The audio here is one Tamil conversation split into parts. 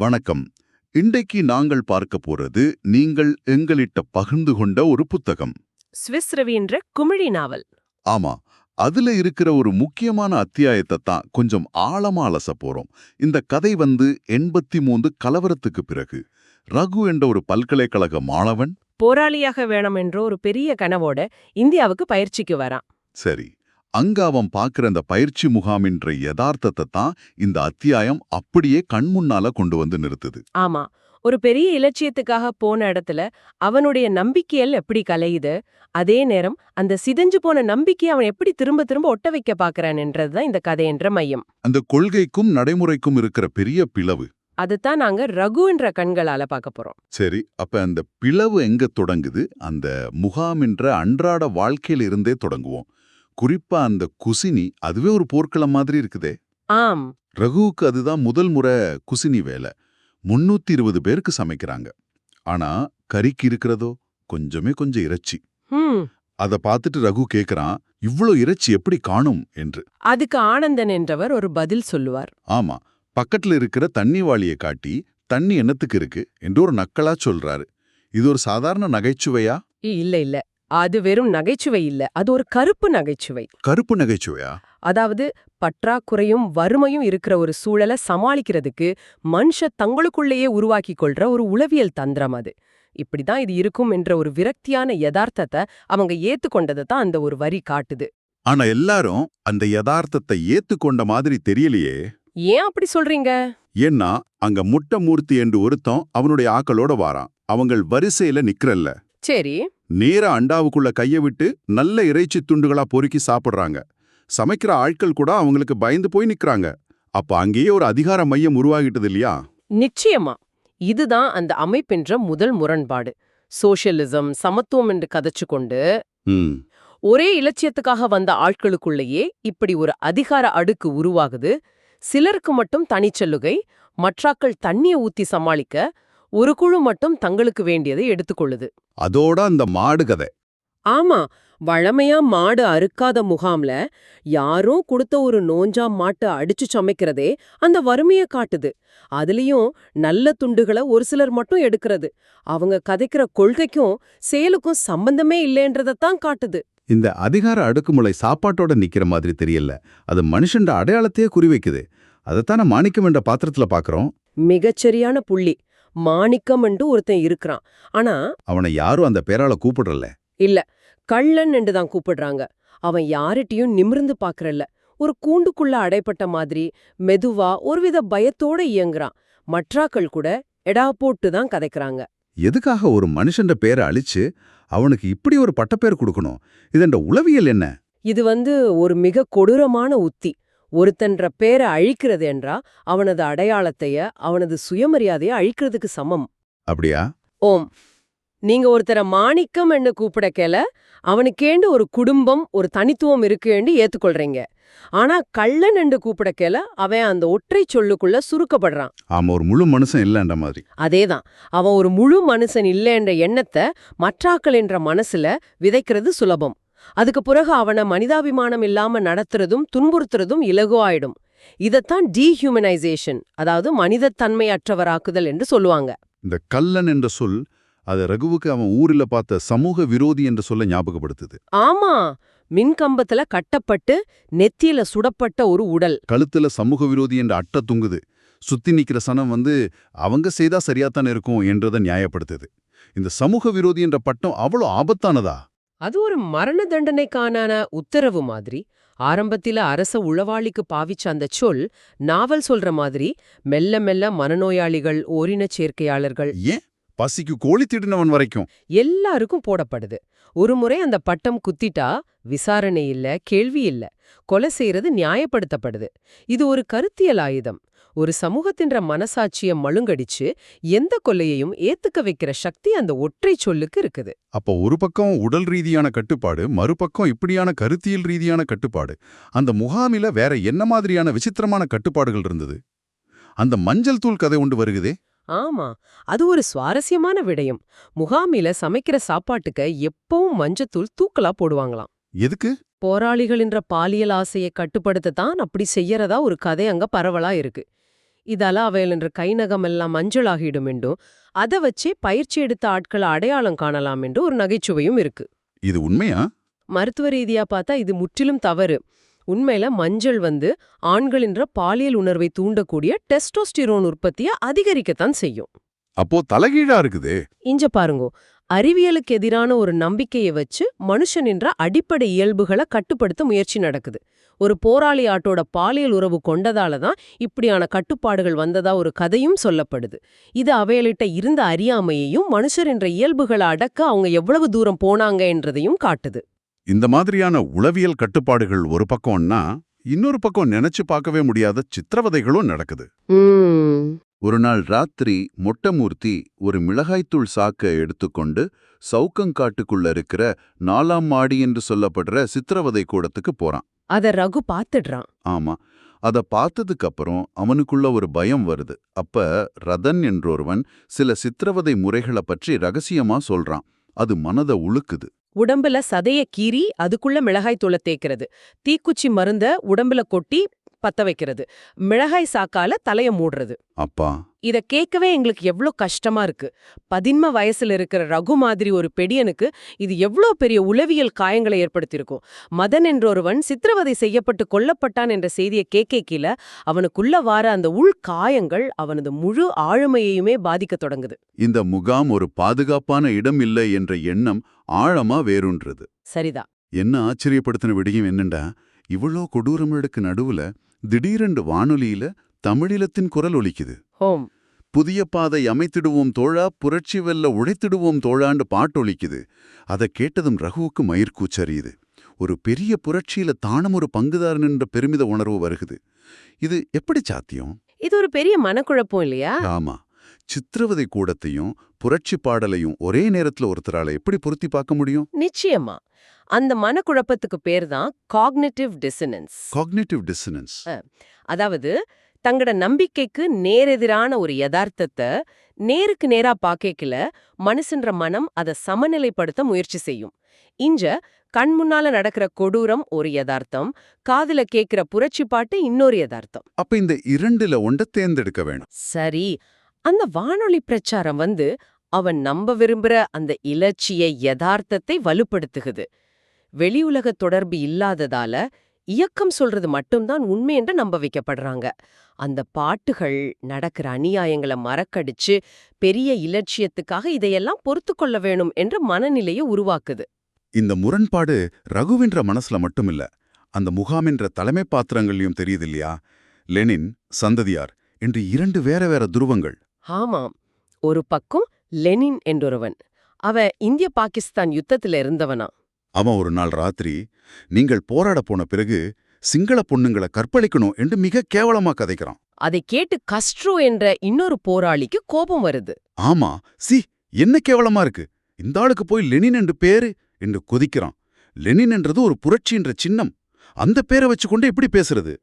வணக்கம். இன்றைக்கு நாங்கள் பார்க்க போறது நீங்கள் எங்களிட்ட பகிர்ந்து கொண்ட ஒரு புத்தகம். ஸ்விஸ் ரவின்ற குமிழி நாவல். ஆமா அதுல இருக்கிற ஒரு முக்கியமான அத்தியாயத்தை தான் கொஞ்சம் ஆழமா அலச போறோம். இந்த கதை வந்து எண்பத்தி மூன்று கலவரத்துக்கு பிறகு ரகு என்ற ஒரு பல்கலைக்கழக மாணவன் போராளியாக வேணும் என்ற ஒரு பெரிய கனவோட இந்தியாவுக்கு பயிற்சிக்கு வரான். சரி. அங்க அவன் பார்க்கிற அந்த பயிற்சி முகாமின்ற யதார்த்தத்தை தான் இந்த அத்தியாயம் அப்படியே கண்முன்னால கொண்டு வந்து நிறுத்துது. ஆமா. ஒரு பெரிய இலட்சியத்துக்காக போன இடத்துல அவனுடைய நம்பிக்கையல் எப்படி கலையுது அதே நேரம் அந்த சிதைஞ்சு போன நம்பிக்கையை அவன் எப்படி திரும்ப திரும்ப ஒட்ட வைக்க பாக்குறான் என்றதுதான் இந்த கதையென்ற மையம். அந்த கொள்கைக்கும் நடைமுறைக்கும் இருக்கிற பெரிய பிளவு. அதுதான் நாங்க ரகு என்ற கண்களால பார்க்க போறோம். சரி அப்ப அந்த பிளவு எங்க தொடங்குது? அந்த முகாமின்ற அன்றாட வாழ்க்கையில இருந்தே தொடங்குவோம். குறிப்பா அந்த குசினி அதுவே ஒரு போர்க்களம் மாதிரி இருக்குதே. ஆம். ரகுவுக்கு அதுதான் முதல் முறை குசினி வேலை. முன்னூத்தி இருபது பேருக்கு சமைக்கிறாங்க. ஆனா கறிக்கு இருக்கிறதோ கொஞ்சமே கொஞ்சம் இறைச்சி. அத பார்த்துட்டு ரகு கேக்குறான் இவ்ளோ இறைச்சி எப்படி காணும்? என்று. அதுக்கு ஆனந்தன் என்றவர் ஒரு பதில் சொல்லுவார். ஆமா பக்கத்துல இருக்கிற தண்ணி வாளியை காட்டி தண்ணி என்னத்துக்கு இருக்கு? என்று ஒரு நக்கலா சொல்றாரு. இது ஒரு சாதாரண நகைச்சுவையா? இல்ல இல்ல. அது வெறும் நகைச்சுவை இல்ல. அது ஒரு கருப்பு நகைச்சுவை. கருப்பு நகைச்சுவையா? அதாவது பற்றாக்குறையும் வறுமையும் இருக்கிற ஒரு சூழலை சமாளிக்கிறதுக்கு மனுஷ தங்களுக்குள்ளேயே உருவாக்கி கொள்ற ஒரு உளவியல் தந்திரம் அது. இப்படிதான் இது இருக்கும் என்ற ஒரு விரக்தியான யதார்த்தத்தை அவங்க ஏத்துக்கொண்டதை தான் அந்த ஒரு வரி காட்டுது. ஆனா எல்லாரும் அந்த யதார்த்தத்தை ஏத்துக்கொண்ட மாதிரி தெரியலையே. ஏன் அப்படி சொல்றீங்க? ஏன்னா அங்க முட்டமூர்த்தி என்று ஒருத்தன் அவனுடைய ஆக்களோட வாரான். அவங்கள் வரிசையில நிக்கிறல்ல. சரி. நேரா அண்டாவுக்குள்ள கைய விட்டு நல்ல இறைச்சி துண்டுகளா பொறுக்கி சாப்பிடுறாங்க. சமைக்கிற ஆட்கள் கூட அவங்களுக்கு பயந்து போய் நிக்கறாங்க. அப்ப அங்கேயே ஒரு அதிகார மையம் உருவாகிட்டது இல்லையா? நிச்சயமா. இதுதான் அந்த அமைப்பென்ற முதல் முரண்பாடு. சோஷியலிசம் சமத்துவம் என்று கதைச்சு கொண்டு ஒரே இலட்சியத்துக்காக வந்த ஆட்களுக்குள்ளேயே இப்படி ஒரு அதிகார அடுக்கு உருவாகுது. சிலருக்கு மட்டும் தனிச்சலுகை மற்றாக்கள் தண்ணிய ஊத்தி சமாளிக்க ஒரு குழு மட்டும் தங்களுக்கு வேண்டியதை எடுத்துக்கொள்ளுது. அதோட அந்த மாடு கதை. ஆமா வழமையா மாடு அறுக்காத முகாம்ல யாரோ கொடுத்த ஒரு நோஞ்சாம் மாட்டை அடிச்சு சமைக்கிறதே அந்த வறுமைய காட்டுது. அதுலயும் நல்ல துண்டுகளை ஒரு சிலர் மட்டும் எடுக்கிறது. அவங்க கதைக்கிற கொள்கைக்கும் செயலுக்கும் சம்பந்தமே இல்லைன்றதைத்தான் காட்டுது. இந்த அதிகார அடுக்குமுறை சாப்பாட்டோட நிக்கிற மாதிரி தெரியல. அது மனுஷண்ட அடையாளத்தையே குறிவைக்குது. அதைத்தானே மாணிக்கம் என்ற பாத்திரத்துல பாக்குறோம்? மிகச்சரியான புள்ளி. மாணிக்கம் என்று ஒருத்தன் இருக்கிறான். ஆனா அவனை யாரும் அந்த பேரால கூப்பிடுறல இல்ல கள்ளன் என்று தான் கூப்பிடுறாங்க. அவன் யார்கிட்டயும் நிமிர்ந்து பாக்குறல்ல ஒரு கூண்டுக்குள்ள அடைப்பட்ட மாதிரி மெதுவா ஒருவித பயத்தோட இயங்குறான். மற்றாக்கள் கூட எடா போட்டு தான் கதைக்கிறாங்க. எதுக்காக ஒரு மனுஷண்ட பேரை அழிச்சு அவனுக்கு இப்படி ஒரு பட்டப்பேர் கொடுக்கணும்? இதென்ற உளவியல் என்ன? இது வந்து ஒரு மிக கொடூரமான உத்தி. ஒருத்தன்ற பேரை அழிக்கிறது என்றா அவனது அடையாளத்தைய அவனது சுயமரியாதைய அழிக்கிறதுக்கு சமம். அப்படியா? ஓம். நீங்க ஒருத்தரை மாணிக்கம் என்று கூப்பிடக்கேல அவனுக்கேண்டு ஒரு குடும்பம் ஒரு தனித்துவம் இருக்குன்னு ஏத்துக்கொள்றீங்க. ஆனா கள்ளன் என்று கூப்பிடக்கேல அவன் அந்த ஒற்றை சொல்லுக்குள்ள சுருக்கப்படுறான். ஆமா ஒரு முழு மனுஷன் இல்லைன்ற மாதிரி. அதேதான். அவன் ஒரு முழு மனுஷன் இல்லைன்ற எண்ணத்தை மற்றாக்கள் என்ற மனசுல விதைக்கிறது சுலபம். அதுக்கு பிறகு அவனை மனிதாபிமானம் இல்லாம நடத்துறதும் துன்புறுத்துறதும் இலகுவாயிடும் இதத்தான் டீஹியூமனைசேஷன் அதாவது மனிதத்தன்மையற்றவராக்குதல் என்று சொல்லுவாங்க. இந்த கல்லன் என்ற சொல் அது ரகுவுக்கு அவன் ஊரில் பார்த்த சமூக விரோதி என்ற சொல்ல ஞாபகப்படுத்துது. ஆமா மின்கம்பத்துல கட்டப்பட்டு நெத்தியில சுடப்பட்ட ஒரு உடல். கழுத்துல சமூக விரோதி என்ற அட்டை தொங்குது. சுத்தி நிக்கிற சனம் வந்து அவங்க செய்தா சரியாத்தானே இருக்கும் என்றதை நியாயப்படுத்துது. இந்த சமூக விரோதி என்ற பட்டம் அவ்வளோ ஆபத்தானதா? அது ஒரு மரண தண்டனைக்கான உத்தரவு மாதிரி. ஆரம்பத்தில அரச உளவாளிக்கு பாவிச்ச அந்த சொல் நாவல் சொல்ற மாதிரி மெல்ல மெல்ல மனநோயாளிகள் ஓரினச் சேர்க்கையாளர்கள் ஏன்? பசிக்கு கோழி திடினவன் வரைக்கும். எல்லாருக்கும் போடப்படுது. ஒரு முறை அந்த பட்டம் குத்திட்டா விசாரணை இல்ல கேள்வி இல்ல. கொலை செய்யறது நியாயப்படுத்தப்படுது. இது ஒரு கருத்தியல் ஆயுதம். ஒரு சமூகத்தின்ற மனசாட்சிய மழுங்கடிச்சு எந்த கொலையையும் ஏத்துக்க வைக்கிற சக்தி அந்த ஒற்றை சொல்லுக்கு இருக்குது. அப்போ ஒரு பக்கம் உடல் ரீதியான கட்டுப்பாடு மறுபக்கம் இப்படியான கருத்தியல் ரீதியான கட்டுப்பாடு. அந்த முகாமில வேற என்ன மாதிரியான விசித்திரமான கட்டுப்பாடுகள் இருந்தது? அந்த மஞ்சள் தூள் கதை ஒன்று வருகுதே? ஆமா அது ஒரு சுவாரஸ்யமான விடயம். முகாமில சமைக்கிற சாப்பாட்டுக்க எப்பவும் மஞ்சத்தூள் தூக்கலா போடுவாங்களாம். எதுக்கு? போராளிகளின்ற பாலியல் ஆசையை கட்டுப்படுத்தத்தான் அப்படி செய்யறதா ஒரு கதை அங்க பரவலா இருக்கு. இதால அவையலென்ற கைநகம் எல்லாம் மஞ்சளாகிடும் என்றும் அதை வச்சே பயிற்சி எடுத்த ஆட்களை அடையாளம் காணலாம் என்று ஒரு நகைச்சுவையும் இருக்கு. இது உண்மையா? மருத்துவ ரீதியா பார்த்தா இது முற்றிலும் தவறு. உண்மையில மஞ்சள் வந்து ஆண்களின்ற பாலியல் உணர்வை தூண்டக்கூடிய டெஸ்டோஸ்டிரோன் உற்பத்தியை அதிகரிக்கத்தான் செய்யும். அப்போ தலைகீழா இருக்குதே. இஞ்ச பாருங்கோ. அறிவியலுக்கு எதிரான ஒரு நம்பிக்கையை வச்சு மனுஷனின்ற அடிப்படை இயல்புகளை கட்டுப்படுத்த முயற்சி நடக்குது. ஒரு போராளி ஆட்டோட பாலியல் உறவு கொண்டதால தான் இப்படியான கட்டுப்பாடுகள் வந்ததா ஒரு கதையும் சொல்லப்படுது. இது அவையலிட்ட இருந்த அறியாமையையும் மனுஷர் என்ற இயல்புகளை அடக்க அவங்க எவ்வளவு தூரம் போனாங்க என்றதையும் காட்டுது. இந்த மாதிரியான உளவியல் கட்டுப்பாடுகள் ஒரு பக்கம்னா இன்னொரு பக்கம் நினைச்சு பார்க்கவே முடியாத சித்திரவதைகளும் நடக்குது. ஒரு நாள் ராத்திரி மொட்டமூர்த்தி ஒரு மிளகாய்த்தூள் சாக்க எடுத்துக்கொண்டு சவுக்கங்காட்டுக்குள்ள இருக்கிற நாலாம் மாடி என்று சொல்லப்படுற சித்திரவதை கூடத்துக்கு போறான். அத ரகு பாத்துடுறான் ஆமா. அத பார்த்ததுக்கு அப்புறம் அவனுக்குள்ள ஒரு பயம் வருது. அப்ப ரதன் என்றொருவன் சில சித்திரவதை முறைகளை பற்றி ரகசியமா சொல்றான். அது மனத உழுக்குது உடம்புல சதைய கீறி அதுக்குள்ள மிளகாய் தூளை தேய்க்கிறது. தீக்குச்சி மருந்த உடம்புல கொட்டி பத்த வைக்கிறது. மிளகாய் சாக்கால தலைய மூடுறது. அப்பா. இத கேட்கவே எங்களுக்கு எவ்ளோ கஷ்டமா இருக்கு. பதின்ம வயசுல இருக்கிற ரகு மாதிரி ஒரு பெடியனுக்கு இது எவ்ளோ பெரிய உளவியல் காயங்களை ஏற்படுத்தியிருக்கும். மதன் என்றொருவன் சித்திரவதை செய்யப்பட்டு கொல்லப்பட்டான் என்ற செய்தியை கேட்கல அவனுக்குள்ள வார அந்த உள் காயங்கள் அவனது முழு ஆளுமையையுமே பாதிக்கத் தொடங்குது. இந்த முகாம் ஒரு பாதுகாப்பான இடம் இல்லை என்ற எண்ணம் ஆழமா வேரூன்றது. சரிதான். என்ன ஆச்சரியப்படுத்தின விடியும் என்னண்டா? இவ்வளோ கொடூரங்களுக்கு நடுவுல திடீரென்று வானொலியில தமிழிலத்தின் குரல் ஒலிக்குது. ஹோம். புதிய பாதை அமைத்திடுவோம் தோழா புரட்சி வெல்ல உழைத்திடுவோம் தோழாண்டு பாட்டு ஒலிக்குது. அதை கேட்டதும் ரகுவுக்கு மயிர் கூச்சறியுது. ஒரு பெரிய புரட்சியில தானும் ஒரு பங்குதாரன் என்ற பெருமித உணர்வு வருகுது. இது எப்படி சாத்தியம்? இது ஒரு பெரிய மனக்குழப்பம் இல்லையா? ஆமா. சித்திரவதை கூடத்தையும் புரட்சி பாடலையும் ஒரே நேரத்துல ஒருத்தரால எப்படி பொருத்தி பார்க்க முடியும்? நிச்சயமா. அந்த மனக்குழப்பத்துக்கு பேர் தான் காக்னிட்டிவ் டிசனன்ஸ் காக்னேட்டிவ் டிசனன்ஸ் அதாவது தங்கட நம்பிக்கைக்கு நேரெதிரான ஒரு யதார்த்தத்தை நேருக்கு நேரா பாக்கேக்கல மனுஷன்ற மனம் அதை சமநிலைப்படுத்த முயற்சி செய்யும். இஞ்ச கண் முன்னால நடக்கிற கொடூரம் ஒரு யதார்த்தம் காதுல கேக்குற புரட்சி பாட்டு இன்னொரு யதார்த்தம். அப்ப இந்த இரண்டுல ஒண்ட தேர்ந்தெடுக்க வேணும்? சரி அந்த வானொலி பிரச்சாரம் வந்து அவன் நம்ப விரும்புற அந்த இலட்சிய யதார்த்தத்தை வலுப்படுத்துகுது. வெளியுலக தொடர்பு இல்லாததால இயக்கம் சொல்றது மட்டும்தான் உண்மை என்று நம்ப வைக்கப்படுறாங்க. அந்த பாட்டுகள் நடக்கிற அநியாயங்களை மறக்கடிச்சு பெரிய இலட்சியத்துக்காக இதையெல்லாம் பொறுத்து கொள்ள வேணும் என்ற மனநிலையை உருவாக்குது. இந்த முரண்பாடு ரகுவின்ற மனசுல மட்டுமில்ல அந்த முகாமின்ற தலைமை பாத்திரங்கள்லயும் தெரியுது இல்லையா? லெனின் சந்ததியார் என்று இரண்டு வேற வேற துருவங்கள். ஆமாம் ஒரு பக்கம் லெனின் என்றொருவன். அவ இந்திய பாகிஸ்தான் யுத்தத்துல இருந்தவனா. அவன் ஒரு நாள் ராத்திரி நீங்கள் போராட போன பிறகு சிங்கள பொண்ணுங்களை கற்பழிக்கணும் என்று மிக கேவலமா கதைக்கிறான். அதை கேட்டு கஸ்ட்ரோ என்ற இன்னொரு போராளிக்கு கோபம் வருது. ஆமா சி என்ன கேவலமா இருக்கு? இந்த ஆளுக்கு போய் லெனின் என்று பேரு என்று கொதிக்கிறான். லெனின் என்றது ஒரு புரட்சின்ற சின்னம். அந்த பேரை வச்சுக்கொண்டு எப்படி பேசுறது?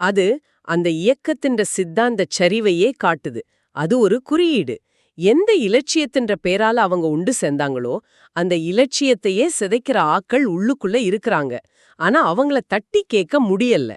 அது அந்த இயக்கத்தின்ற சித்தாந்த சரிவையே காட்டுது. அது ஒரு குறியீடு. எந்த இலட்சியத்தின்ற பேரால அவங்க உண்டு சேர்ந்தாங்களோ அந்த இலட்சியத்தையே சிதைக்கிற ஆக்கள் உள்ளுக்குள்ள இருக்கிறாங்க. ஆனா அவங்கள தட்டி கேட்க முடியல.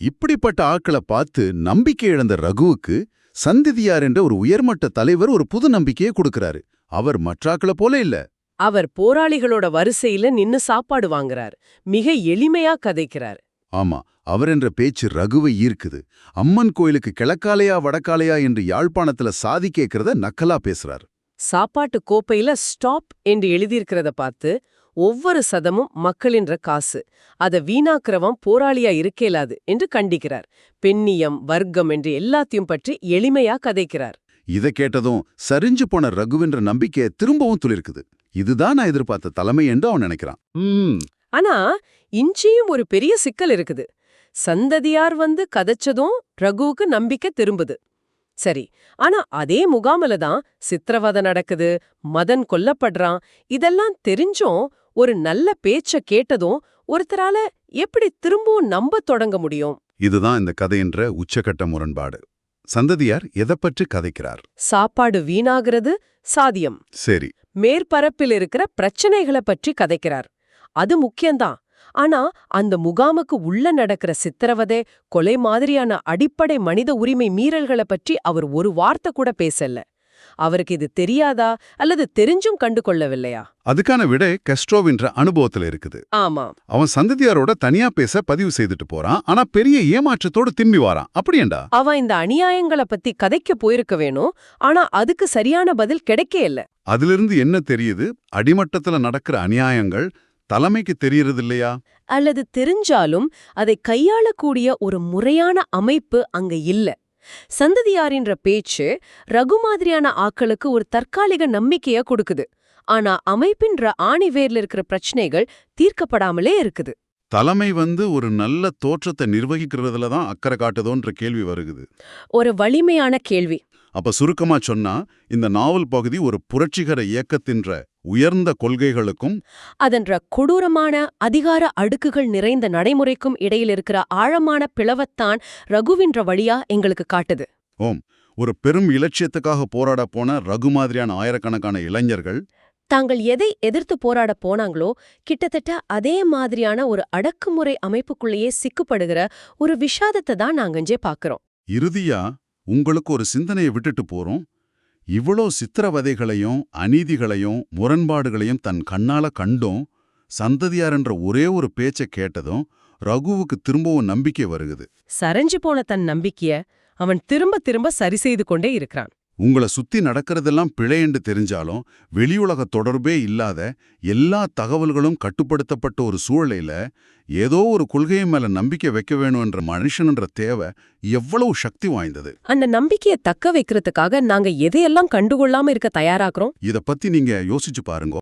இப்படிப்பட்ட ஆட்களை பார்த்து நம்பிக்கை இழந்த ரகுவுக்கு சந்திதியார் என்ற ஒரு உயர்மட்ட தலைவர் ஒரு புது நம்பிக்கையை கொடுக்கறாரு. அவர் மற்றாக்களை போல இல்ல. அவர் போராளிகளோட வரிசையில நின்னு சாப்பாடு வாங்குறார். மிக எளிமையா கதைக்கிறார். ஆமா அவர் என்ற பேச்சு ரகுவை ஈர்க்குது. அம்மன் கோயிலுக்கு கிழக்காலையா வடக்காலையா என்று யாழ்ப்பாணத்துல சாதி கேட்கறத நக்கலா பேசுறார். சாப்பாட்டு கோப்பையில ஸ்டாப் என்று எழுதியிருக்கிறத பார்த்து ஒவ்வொரு சதமும் மக்களின்ற காசு. அத வீணாக்குறவன் போராளியா இருக்கேலாது என்று கண்டிக்கிறார். பெண்ணியம் வர்க்கம் என்று எல்லாத்தையும் பற்றி எளிமையா கதைக்கிறார். இத கேட்டதும் சரிஞ்சு போன ரகுவென்ற நம்பிக்கையை திரும்பவும் துளிர்க்குது. இதுதான் நான் எதிர்பார்த்த தலைமை என்று அவன் நினைக்கிறான். ம் ஆனா இஞ்சியும் ஒரு பெரிய சிக்கல் இருக்குது. சந்ததியார் வந்து கதைச்சதும் ரகுவுக்கு நம்பிக்கை திரும்புது. சரி ஆனா அதே முகாமில தான் சித்திரவதை நடக்குது மதன் கொல்லப்படுறான் இதெல்லாம் தெரிஞ்சும் ஒரு நல்ல பேச்ச கேட்டதும் ஒருத்தரால எப்படி திரும்பவும் நம்ப தொடங்க முடியும்? இதுதான் இந்த கதையின்ற உச்சக்கட்ட முரண்பாடு. சந்ததியார் எதை பற்றி கதைக்கிறார்? சாப்பாடு வீணாகிறது சாதியம். சரி. மேற்பரப்பில் இருக்கிற பிரச்சனைகளை பற்றி கதைக்கிறார். அது முக்கியம்தான். ஆனா அந்த முகாமுக்கு உள்ள நடக்கிற சித்திரவதை கொலை மாதிரியான அடிப்படை மனித உரிமை மீறல்களை பற்றி அவர் ஒரு வார்த்தை கூட பேசல. அவருக்கு இது தெரியாதா? அல்லது தெரிஞ்சும் கண்டு கொள்ளவில்லையா அதுக்கான விடை கெஸ்ட்ரோவின்ற அனுபவத்துல இருக்குது. ஆமா. அவன் சந்ததியாரோட தனியா பேச பதிவு செய்துட்டு போறான். ஆனா பெரிய ஏமாற்றத்தோட திரும்பி வாரான். அப்படியேண்டா? அவ இந்த அநியாயங்களை பத்தி கதைக்க போயிருக்க வேணும். ஆனா அதுக்கு சரியான பதில் கிடைக்கே இல்ல. அதிலிருந்து என்ன தெரியுது? அடிமட்டத்துல நடக்கிற அநியாயங்கள் தலைமைக்கு தெரியறது இல்லையா அல்லது தெரிஞ்சாலும் அதை கையாளக்கூடிய ஒரு முறையான அமைப்பு அங்க இல்ல. சந்ததியாரின்ற பேச்சு ரகு மாதிரியான ஆக்களுக்கு ஒரு தற்காலிக நம்பிக்கைய கொடுக்குது. ஆனா அமைப்பின்ற ஆணிவேர்ல இருக்கிற பிரச்சனைகள் தீர்க்கப்படாமலே இருக்குது. தலைமை வந்து ஒரு நல்ல தோற்றத்தை நிர்வகிக்கிறதுல தான் அக்கறை காட்டுதோன்ற கேள்வி வருகுது. ஒரு வலிமையான கேள்வி. அப்ப சுருக்கமா சொன்னா இந்த நாவல் பகுதி ஒரு புரட்சிகர இயக்கத்தின்ற உயர்ந்த கொள்கைகளுக்கும் அதன்ற கொடூரமான அதிகார அடுக்குகள் நிறைந்த நடைமுறைக்கும் இடையில் இருக்கிற ஆழமான பிளவத்தான் ரகுவின்ற வழியா எங்களுக்கு காட்டுது. ஓம். ஒரு பெரும் இலட்சியத்துக்காக போராட போன ரகு மாதிரியான ஆயிரக்கணக்கான இளைஞர்கள் தாங்கள் எதை எதிர்த்து போராட போனாங்களோ கிட்டத்தட்ட அதே மாதிரியான ஒரு அடக்குமுறை அமைப்புக்குள்ளேயே சிக்குப்படுகிற ஒரு விஷாதத்தை தான் நாங்க இங்கே பாக்குறோம் இறுதியா உங்களுக்கு ஒரு சிந்தனையை விட்டுட்டு போறோம். இவ்வளோ சித்திரவதைகளையும் அநீதிகளையும் முரண்பாடுகளையும் தன் கண்ணால கண்டும். சந்ததியார் என்ற ஒரே ஒரு பேச்சை கேட்டதும் ரகுவுக்கு திரும்பவும் நம்பிக்கை வருகுது. சரைஞ்சு போன தன் நம்பிக்கைய அவன் திரும்ப திரும்ப சரி செய்து கொண்டே இருக்கிறான். உங்களை சுத்தி நடக்கிறதெல்லாம் பிழை என்று தெரிஞ்சாலும் வெளியுலக தொடர்பே இல்லாத எல்லா தகவல்களும் கட்டுப்படுத்தப்பட்ட ஒரு சூழலையில ஏதோ ஒரு கொள்கையை மேல நம்பிக்கை வைக்க வேணும்ன்ற மனுஷன்ன்ற தேவை எவ்வளவு சக்தி வாய்ந்தது. அந்த நம்பிக்கையை தக்க வைக்கிறதுக்காக நாங்க எதையெல்லாம் கண்டுகொள்ளாம இருக்க தயாராக்குறோம்? இத பத்தி நீங்க யோசிச்சு பாருங்க.